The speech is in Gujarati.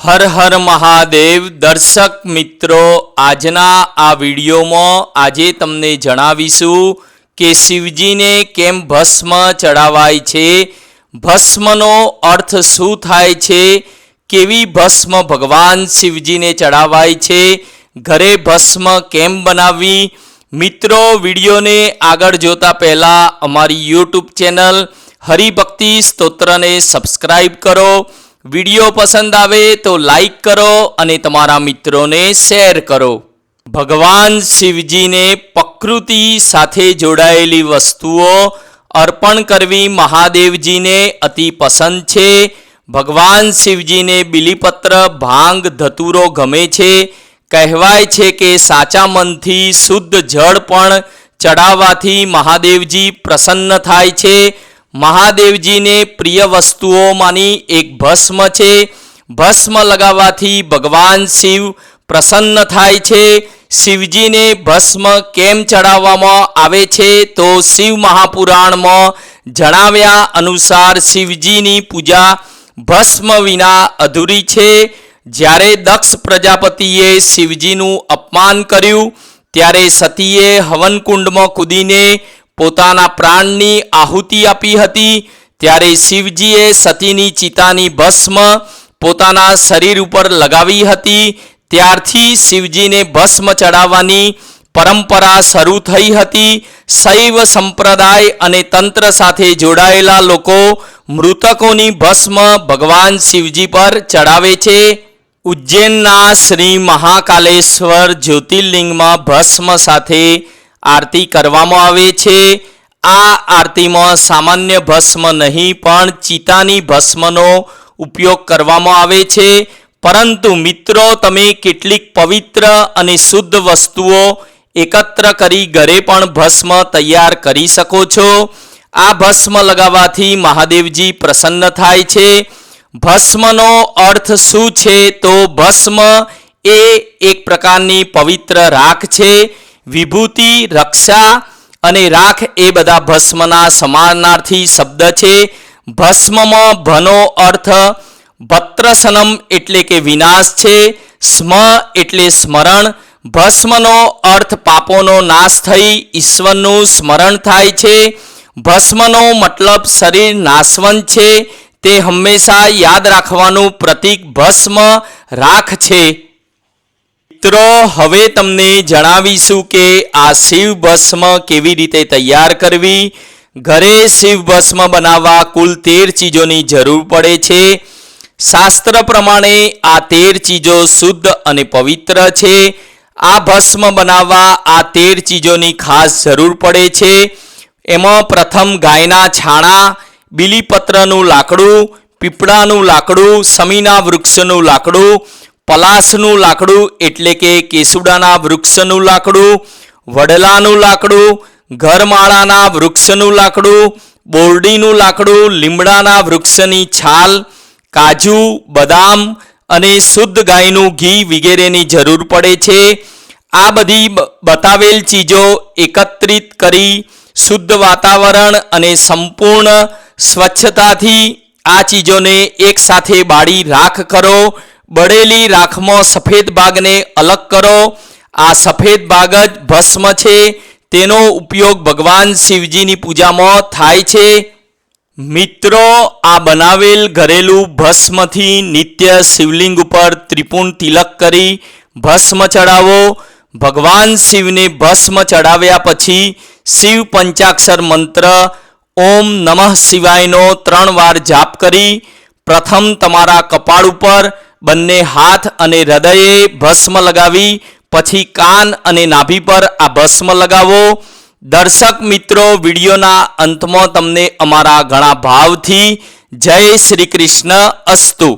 હર હર મહાદેવ દર્શક મિત્રો, આજના આ વિડીયોમાં આજે તમને જણાવીશું કે શિવજીને કેમ ભસ્મ ચડાવાય છે? ભસ્મનો અર્થ શું થાય છે? કેવી ભસ્મ ભગવાન શિવજીને ચડાવાય છે? ઘરે ભસ્મ કેમ બનાવવી? મિત્રો, વિડીયોને આગળ જોતા પહેલાં અમારી યુટ્યુબ ચેનલ હરિભક્તિ સ્તોત્રને સબસ્ક્રાઈબ કરો. વીડિયો પસંદ આવે તો લાઈક કરો અને તમારા મિત્રોને શેર કરો. ભગવાન શિવજીને પ્રકૃતિ સાથે જોડાયેલી વસ્તુઓ અર્પણ કરવી મહાદેવજીને અતિ પસંદ છે. ભગવાન શિવજીને બિલીપત્ર, ભાંગ, ધતુરો ગમે છે. કહેવાય છે કે સાચા મનથી શુદ્ધ જળ પણ ચડાવવાથી મહાદેવજી પ્રસન્ન થાય છે. મહાદેવજીને પ્રિય વસ્તુઓમાંની એક ભસ્મ છે. ભસ્મ લગાવવાથી ભગવાન શિવ પ્રસન્ન થાય છે. શિવજીને ભસ્મ કેમ ચડાવવામાં આવે છે તો શિવ મહાપુરાણમાં જણાવ્યા અનુસાર શિવજીની પૂજા ભસ્મ વિના અધૂરી છે. જ્યારે દક્ષ પ્રજાપતિએ શિવજીનું અપમાન કર્યું, ત્યારે સતીએ હવનકુંડમાં કૂદીને પોતાના પ્રાણની આહુતિ આપી હતી. ત્યારે શિવજીએ સતીની ચિતાની ભસ્મ પોતાના શરીર ઉપર લગાવી હતી. ત્યારથી શિવજીને ભસ્મ ચડાવવાની પરંપરા શરૂ થઈ હતી. શૈવ સંપ્રદાય અને તંત્ર સાથે જોડાયેલા લોકો મૃતકોની ભસ્મ ભગવાન શિવજી પર ચડાવે છે. ઉજ્જૈનના શ્રી મહાકાલેશ્વર જ્યોતિર્લિંગમાં ભસ્મ સાથે આરતી કરવામાં આવે છે. આ આરતીમાં સામાન્ય ભસ્મ નહીં, પણ ચિતાની ભસ્મનો ઉપયોગ કરવામાં આવે છે. પરંતુ મિત્રો, તમે કેટલીક પવિત્ર અને શુદ્ધ વસ્તુઓ એકત્ર કરી ઘરે પણ ભસ્મ તૈયાર કરી શકો છો. આ ભસ્મ લગાવવાથી મહાદેવજી પ્રસન્ન થાય છે. ભસ્મનો અર્થ શું છે? તો ભસ્મ એ એક પ્રકારની પવિત્ર રાખ છે. વિભૂતિ, રક્ષા અને રાખ એ બધા ભસ્મના સમાનાર્થી શબ્દ છે. ભસ્મમાં ભનો અર્થ ભત્રસનમ એટલે કે વિનાશ છે. સ્મ એટલે સ્મરણ. ભસ્મનો અર્થ પાપોનો નાશ થઈ ઈશ્વરનું સ્મરણ થાય છે. ભસ્મનો મતલબ શરીર નાશવંત છે. તે હંમેશા યાદ રાખવાનું પ્રતીક ભસ્મ રાખ છે. મિત્રો, હવે તમને જણાવીશું કે આ શિવ ભસ્મ કેવી રીતે તૈયાર કરવી. ઘરે શિવ ભસ્મ બનાવવા કુલ તેર ચીજોની જરૂર પડે છે. શાસ્ત્ર પ્રમાણે આ તેર ચીજો શુદ્ધ અને પવિત્ર છે. આ ભસ્મ બનાવવા આ તેર ચીજોની ખાસ જરૂર પડે છે. એમાં પ્રથમ ગાયના છાણા, બીલીપત્રનું લાકડું, પીપળાનું લાકડું, સમીના વૃક્ષનું લાકડું પલાસનું લાકડું એટલે કે કેસુડાના વૃક્ષનું લાકડું, વડલાનું લાકડું, ઘરમાળાના વૃક્ષનું લાકડું, બોરડીનું લાકડું, લીમડાના વૃક્ષની છાલ, કાજુ, બદામ અને શુદ્ધ ગાયનું ઘી વગેરેની જરૂર પડે છે. આ બધી બતાવેલ ચીજો એકત્રિત કરી શુદ્ધ વાતાવરણ અને સંપૂર્ણ સ્વચ્છતાથી આ ચીજોને એકસાથે બાળી રાખ કરો. બળેલી રાખમાં સફેદ ભાગને અલગ કરો. આ સફેદ ભાગ જ ભસ્મ છે. તેનો ઉપયોગ ભગવાન શિવજીની પૂજામાં થાય છે. મિત્રો, આ બનાવેલ ઘરેલું ભસ્મથી નિત્ય શિવલિંગ ઉપર ત્રિપુણ તિલક કરી ભસ્મ ચડાવો ભગવાન શિવને ભસ્મ ચડાવ્યા પછી શિવ પંચાક્ષર મંત્ર, ઓમ નમઃ શિવાયનો ત્રણ વાર જાપ કરી. પ્રથમ તમારા કપાળ ઉપર બંને હાથ અને હૃદયે ભસ્મ લગાવી, પછી કાન અને નાભી પર આ ભસ્મ લગાવો. દર્શક મિત્રો, વિડીયોના અંતમાં તમને અમારા ઘણા ભાવથી જય શ્રી કૃષ્ણ અસ્તુ.